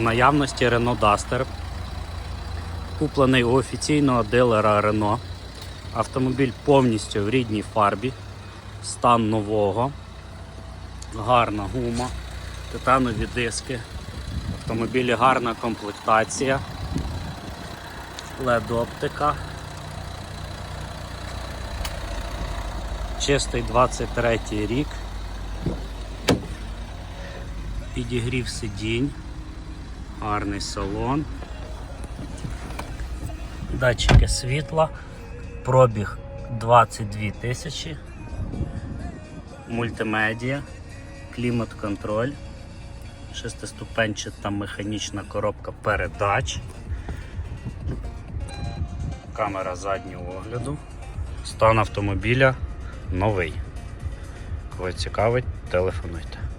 В наявності Renault Duster. Куплений у офіційного дилера Renault. Автомобіль повністю в рідній фарбі. Стан нового. Гарна гума, титанові диски. В автомобілі гарна комплектація. LED оптика. Чистий 23 рік. Підігрів сидінь. Гарний салон. Датчики світла. Пробіг 22 тисячі. Мультимедіа, клімат-контроль, шестиступенчата механічна коробка передач, камера заднього огляду, стан автомобіля новий. Кого цікавить, телефонуйте.